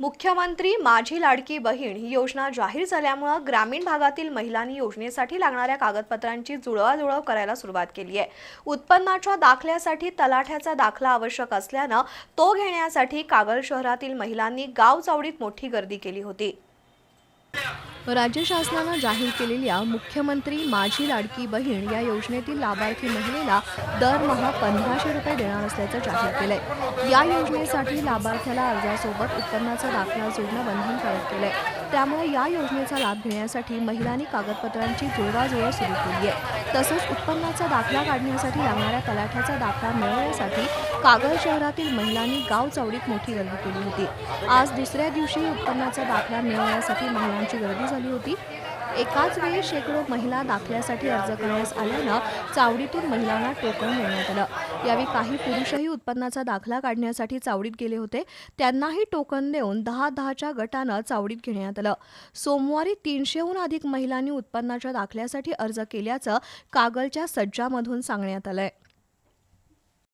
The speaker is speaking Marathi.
मुख्यमंत्री माझी लाडकी बहीण ही योजना जाहीर झाल्यामुळं ग्रामीण भागातील महिलांनी योजनेसाठी लागणाऱ्या कागदपत्रांची जुळवाजुळव करायला सुरुवात केली आहे. उत्पन्नाच्या दाखल्यासाठी तलाठ्याचा दाखला आवश्यक असल्यानं तो घेण्यासाठी कागल शहरातील महिलांनी गाव चावडीत मोठी गर्दी केली होती. राज्य शासनानं जाहीर केलेल्या मुख्यमंत्री माझी लाडकी बहीण या योजनेतील लाभार्थी महिलेला दरमहा पंधराशे रुपये देणार असल्याचं जाहीर केलंय. या योजनेसाठी लाभार्थ्याला अर्जासोबत उत्पन्नाचा दाखला जोडणं बंधनकारक केलंय. त्यामुळे या योजनेचा लाभ घेण्यासाठी महिलांनी कागदपत्रांची जुळवाजुळव सुरू केली आहे तसंच उत्पन्नाचा दाखला काढण्यासाठी लागणाऱ्या तलाठ्याचा दाखला मिळवण्यासाठी कागल शहरातील महिलांनी गाव चौडीत मोठी गर्दी केली होती. आज दुसऱ्या दिवशी उत्पन्नाचा दाखला मिळवण्यासाठी महिलांची गर्दी झाली होती. एकाच वेळी शेकडो महिला दाखल्यासाठी अर्ज करण्यास आल्यानं चावडीतून महिलांना टोकन देण्यात आलं. यावेळी काही पुरुषही उत्पन्नाचा दाखला काढण्यासाठी चावडीत गेले होते. त्यांनाही टोकन देऊन दहा दहाच्या गटानं चावडीत घेण्यात आलं. सोमवारी तीनशेहून अधिक महिलांनी उत्पन्नाच्या दाखल्यासाठी अर्ज केल्याचं कागलच्या सज्जामधून सांगण्यात आलंय.